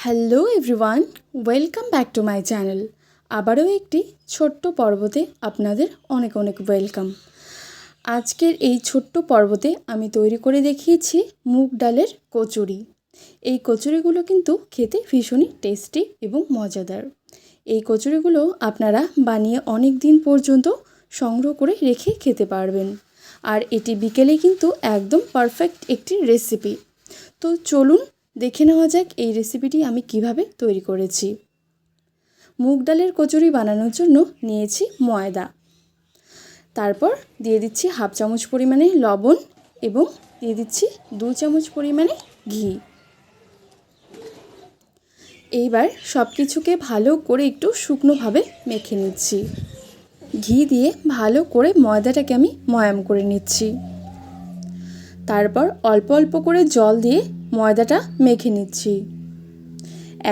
Hello everyone welcome back to my channel আবারও একটি ছোট্ট পর্বতে আপনাদের অনেক অনেক ওয়েলকাম আজকের এই ছোট্ট পর্বতে আমি তৈরি করে দেখিয়েছি মুগ ডালের কচুরি। এই কচুরিগুলো কিন্তু খেতে ভীষণই টেস্টি এবং মজাদার। এই কচুরিগুলো আপনারা বানিয়ে অনেক দিন পর্যন্ত সংগ্রহ করে রেখে খেতে পারবেন। আর এটি বিকেলে কিন্তু একদম পারফেক্ট একটি রেসিপি তো চলুন দেখে নেওয়া যাক এই রেসিপিটি আমি কীভাবে তৈরি করেছি। মুগ ডালের কচুরি বানানোর জন্য নিয়েছি ময়দা। তারপর দিয়ে দিচ্ছি হাফ চামচ পরিমাণে লবণ এবং দিয়ে দিচ্ছি দু চামচ পরিমাণে ঘি। এইবার সব কিছুকে ভালো করে একটু শুকনোভাবে মেখে নিচ্ছি। ঘি দিয়ে ভালো করে ময়দাটাকে আমি ময়াম করে নিচ্ছি। তারপর অল্প অল্প করে জল দিয়ে ময়দাটা মেখে নিচ্ছি।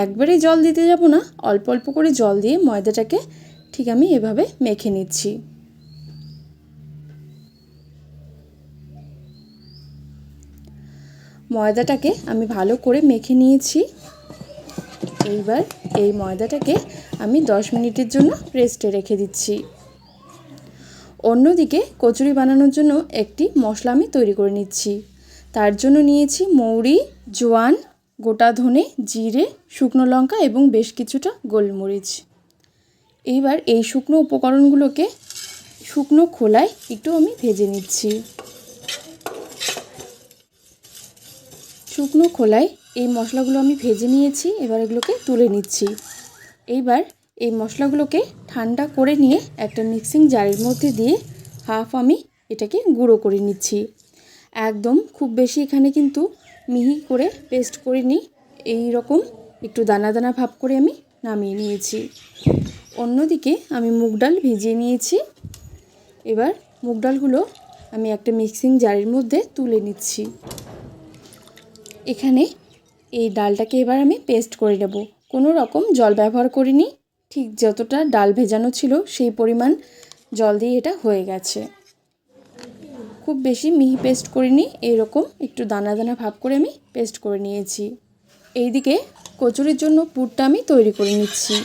একবারে জল দিতে যাব না, অল্প অল্প করে জল দিয়ে ময়দাটাকে ঠিক আমি এভাবে মেখে নিচ্ছি। ময়দাটাকে আমি ভালো করে মেখে নিয়েছি। এইবার এই ময়দাটাকে আমি দশ মিনিটের জন্য রেস্টে রেখে দিচ্ছি। অন্যদিকে কচুরি বানানোর জন্য একটি মশলা আমি তৈরি করে নিচ্ছি। তার জন্য নিয়েছি মৌরি, জোয়ান, গোটা ধনে, জিরে, শুকনো লঙ্কা এবং বেশ কিছুটা গোলমরিচ। এইবার এই শুকনো উপকরণগুলোকে শুকনো খোলায় একটু আমি ভেজে নিচ্ছি। শুকনো খোলায় এই মশলাগুলো আমি ভেজে নিয়েছি, এবার এগুলোকে তুলে নিচ্ছি। এইবার এই মশলাগুলোকে ঠান্ডা করে নিয়ে একটা মিক্সিং জারের মধ্যে দিয়ে হাফ আমি এটাকে গুঁড়ো করে নিচ্ছি। একদম। খুব বেশি এখানে কিন্তু মিহি করে পেস্ট করে নিই এই রকম একটু দানা দানা ভাব করে আমি নামিয়ে নিয়েছি। অন্যদিকে আমি মুগ ডাল ভিজিয়ে নিয়েছি। এবার মুগ ডালগুলো আমি একটা মিক্সিং জারের মধ্যে তুলে নিচ্ছি। এখানে এই ডালটাকে এবার আমি পেস্ট করে নেব। কোনো রকম জল ব্যবহার করিনি। ঠিক যতটা ডাল ভেজানো ছিল সেই পরিমাণ জল দিয়ে এটা হয়ে গেছে। খুব বেশি মিহি পেস্ট করিনি এইরকম একটু দানা দানা ভাব করে আমি পেস্ট করে নিয়েছি। এইদিকে কচুরির জন্য পুরটা আমি তৈরি করে নিচ্ছি।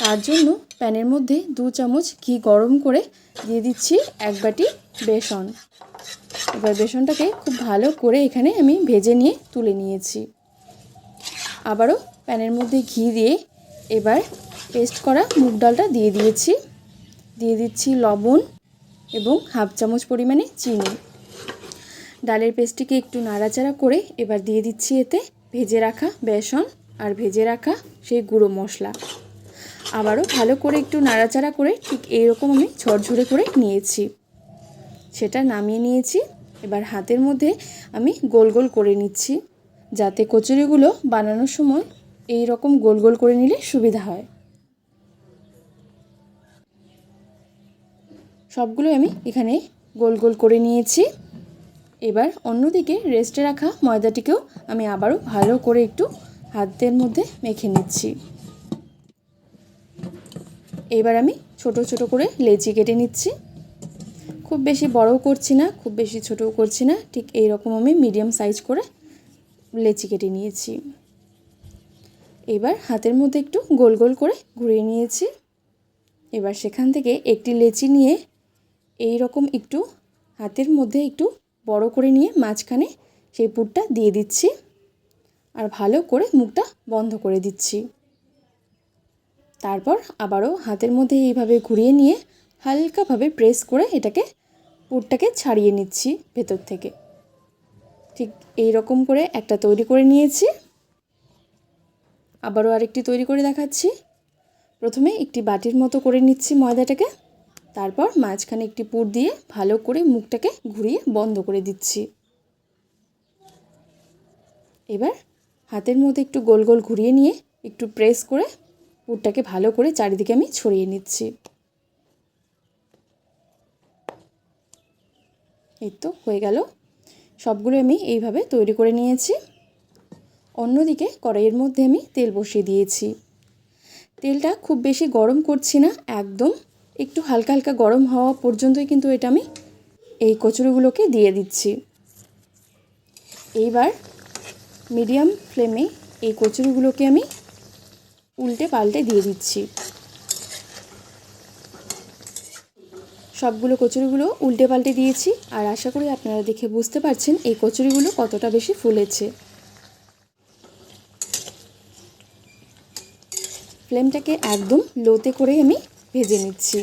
তার জন্য প্যানের মধ্যে দু চামচ ঘি গরম করে দিয়ে দিচ্ছি এক বাটি বেসন। এবার বেসনটাকে খুব ভালো করে এখানে আমি ভেজে নিয়ে তুলে নিয়েছি। আবারও প্যানের মধ্যে ঘি দিয়ে এবার পেস্ট করা মুগ ডালটা দিয়ে দিয়েছি। দিয়ে দিচ্ছি লবণ এবং হাফ চামচ পরিমাণে চিনি। ডালের পেস্টটিকে একটু নাড়াচাড়া করে এবার দিয়ে দিচ্ছি এতে ভেজে রাখা বেসন আর ভেজে রাখা সেই গুঁড়ো মশলা। আবারও ভালো করে একটু নাড়াচাড়া করে ঠিক এইরকম আমি ঝরঝরে করে নিয়েছি। সেটা নামিয়ে নিয়েছি। এবার হাতের মধ্যে আমি গোল গোল করে নিচ্ছি। যাতে কচুরিগুলো বানানোর সময় এই রকম গোল গোল করে নিলে সুবিধা হয়। সবগুলো আমি এখানে গোল গোল করে নিয়েছি। এবার অন্যদিকে রেস্টে রাখা ময়দাটিকেও আমি আবারও ভালো করে একটু হাতের মধ্যে মেখে নিচ্ছি। এবার আমি ছোট ছোট করে লেচি কেটে নিচ্ছি। খুব বেশি বড়ও করছি না, খুব বেশি ছোটও করছি না, ঠিক এই রকম আমি মিডিয়াম সাইজ করে লেচি কেটে নিয়েছি। এবার হাতের মধ্যে একটু গোল গোল করে ঘুরিয়ে নিয়েছি। এবার সেখান থেকে একটি লেচি নিয়ে এই রকম একটু হাতের মধ্যে একটু বড় করে নিয়ে মাঝখানে সেই পুরটা দিয়ে দিচ্ছি আর ভালো করে মুখটা বন্ধ করে দিচ্ছি। তারপর আবারও হাতের মধ্যে এইভাবে ঘুরিয়ে নিয়ে হালকাভাবে প্রেস করে এটাকে পুরটাকে ছাড়িয়ে নিচ্ছি ভেতর থেকে। ঠিক এই রকম করে একটা তৈরি করে নিয়েছি। আবারও আরেকটি তৈরি করে দেখাচ্ছি। প্রথমে একটি বাটির মতো করে নিচ্ছি ময়দাটাকে। তারপর মাঝখানে একটি পুর দিয়ে ভালো করে মুখটাকে ঘুরিয়ে বন্ধ করে দিচ্ছি। এবার হাতের মধ্যে একটু গোল গোল ঘুরিয়ে নিয়ে একটু প্রেস করে পুরটাকে ভালো করে চারিদিকে আমি ছড়িয়ে নিচ্ছি। এই তো হয়ে গেল। সবগুলো আমি এইভাবে তৈরি করে নিয়েছি। অন্যদিকে কড়াইয়ের মধ্যে আমি তেল বসিয়ে দিয়েছি। তেলটা খুব বেশি গরম করছি না, একদম একটু হালকা হালকা গরম হওয়া পর্যন্তই কিন্তু এটা আমি এই কচুরিগুলোকে দিয়ে দিচ্ছি। এইবার মিডিয়াম ফ্লেমে এই কচুরিগুলোকে আমি উল্টে পাল্টে দিয়ে দিচ্ছি। সবগুলো কচুরিগুলো উল্টে পাল্টে দিয়েছি আর আশা করি আপনারা দেখে বুঝতে পারছেন এই কচুরিগুলো কতটা বেশি ফুলেছে। ফ্লেমটাকে একদম লোতে করে আমি ভেজে নিচ্ছি।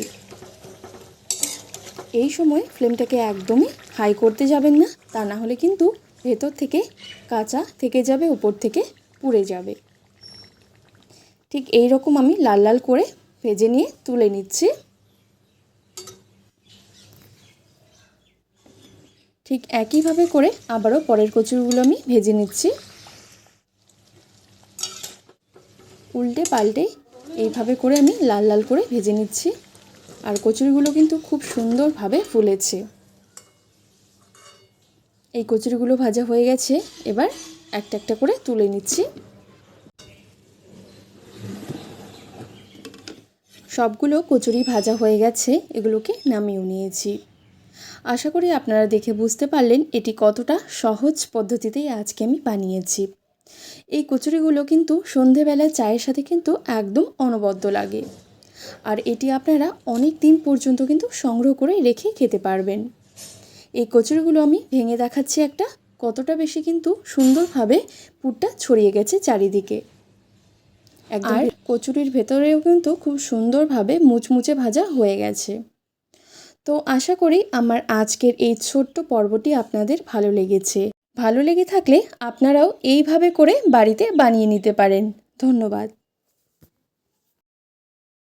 এই সময় ফ্লেমটাকে একদমই হাই করতে যাবেন না, তা না হলে কিন্তু ভেতর থেকে কাঁচা থেকে যাবে, উপর থেকে পুড়ে যাবে। ঠিক এই রকম আমি লাল লাল করে ভেজে নিয়ে তুলে নিচ্ছি। ঠিক একইভাবে করে আবারও পরের কচুরগুলো আমি ভেজে নিচ্ছি। উল্টে পাল্টে এইভাবে করে আমি লাল লাল করে ভেজে নিচ্ছি। আর কচুরিগুলো কিন্তু খুব সুন্দরভাবে ফুলেছে। এই কচুরিগুলো ভাজা হয়ে গেছে। এবার একটা একটা করে তুলে নিচ্ছি। সবগুলো কচুরি ভাজা হয়ে গেছে। এগুলোকে নামিয়েও নিয়েছি। আশা করি আপনারা দেখে বুঝতে পারলেন এটি কতটা সহজ পদ্ধতিতেই আজকে আমি বানিয়েছি। এই কচুরিগুলো কিন্তু সন্ধেবেলায় চায়ের সাথে কিন্তু একদম অনবদ্য লাগে। আর এটি আপনারা অনেক দিন পর্যন্ত কিন্তু সংগ্রহ করে রেখে খেতে পারবেন। এই কচুরিগুলো আমি ভেঙে দেখাচ্ছি একটা কতটা বেশি কিন্তু সুন্দরভাবে পুরটা ছড়িয়ে গেছে চারিদিকে। আর কচুরির ভেতরেও কিন্তু খুব সুন্দরভাবে মুচমুচে ভাজা হয়ে গেছে। তো আশা করি আমার আজকের এই ছোট্ট পর্বটি আপনাদের ভালো লেগেছে। ভালো লেগে থাকলে আপনারাও এইভাবে করে বাড়িতে বানিয়ে নিতে পারেন। ধন্যবাদ।